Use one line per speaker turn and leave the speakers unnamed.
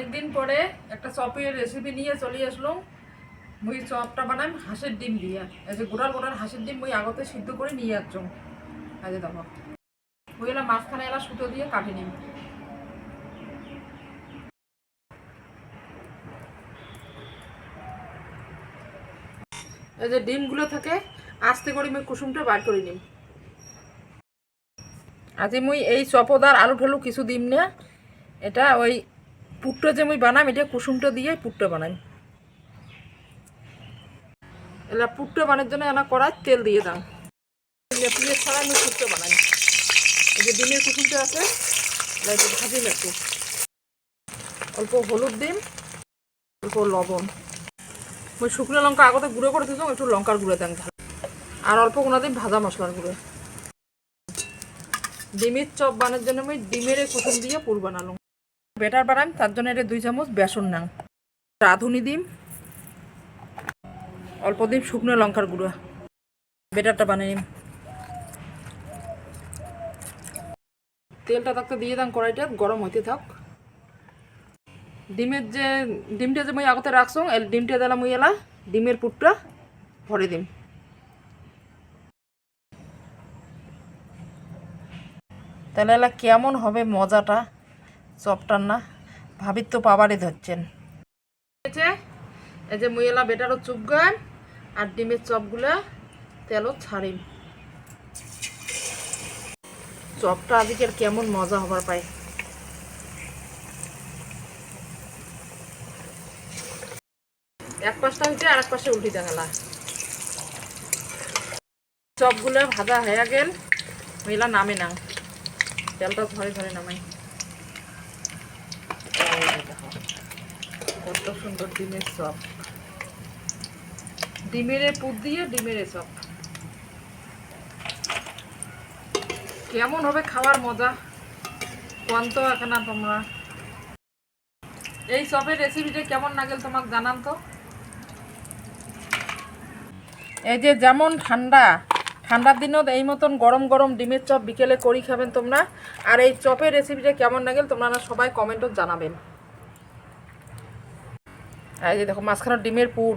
অনেকদিন পরে একটা চপের রেসিপি নিয়ে চলে আসলাম মুই চপটা বানাই হাঁসের ডিম দিয়ে। এই যে গোটাল গোটাল হাঁসের ডিম মুই আগতে সিদ্ধ করে নিয়ে আসছম। আজ দেখো। ওই এলা মাঝখানে এলা সুতো দিয়ে কাটি নিম। এই যে ডিমগুলো থাকে, আস্তে করে মুই কুসুমটা বার করে নিম। আজি মুই এই চপদার আলু ঠালু কিছু দিম না। এটা ওই পুটটা যে মুই বানাম এটা কুসুমটা দিয়ে পুটটা বানাই। এলা পুটটা বানার জন্য এনা কড়াই তেল দিয়ে দাম পেঁয়াজ ছাড়া আমি পুটটা বানাই। এই যে ডিমের কুসুমটা আছে একটু ভাজি একটু অল্প হলুদ দিম, অল্প লবণ। মুই শুকনো লঙ্কা আগতে গুঁড়ো করে দিতাম একটু লঙ্কার গুঁড়ো দেন আর অল্প কোনো দিন ভাজা মশলার গুঁড়ো। ডিমের চপ বানার জন্য আমি ডিমের কুসুম দিয়ে পুর বানালাম বেটার বানাম তার জন্য এটা দুই চামচ বেসন নাম রাঁধুনি ডিম, অল্প দিন শুকনো লঙ্কার গুঁড়ো। বেটারটা বানিয়ে নিম তেলটা থাকতে দিয়ে দাম কড়াইটা, গরম হইতে থাক। ডিমের যে, ডিমটা যে মুই আগতে রাখছো এই ডিমটা দিলাম মুই এলা, ডিমের পুরটা, ভরে দিম তাহলে এলা কেমন হবে মজাটা? চপটার না। ভাবির তো পাবারই ধরছেন। এই যে মুই এলা বেটারও চুপ গান, আর ডিমের চপগুলা তেলও ছাড়িম। চপটা আজকের কেমন মজা হবার পায়। এক পাশটা হচ্ছে আর এক পাশে উল্টি জানালা চপগুলো ভাজা হয়ে গেল মেলা নামে না। তেলটা ধরে ধরে নামাই। কত সুন্দর ডিমের চপ। ডিমের পুর দিয়ে ডিমের চপ। কেমন হবে খাওয়ার মজা? কোন তো এখন তোমরা? এই চপের রেসিপিটা কেমন লাগেল তোমাকে জানান তো? এই যে যেমন ঠান্ডা ঠান্ডার দিনও এই মতন গরম গরম ডিমের চপ বিকেলে করি খাবেন তোমরা। আর এই চপের রেসিপিটা কেমন লাগেল তোমরা সবাই কমেন্টও জানাবেন। এই যে দেখো, মাঝখানে ডিমের পুর।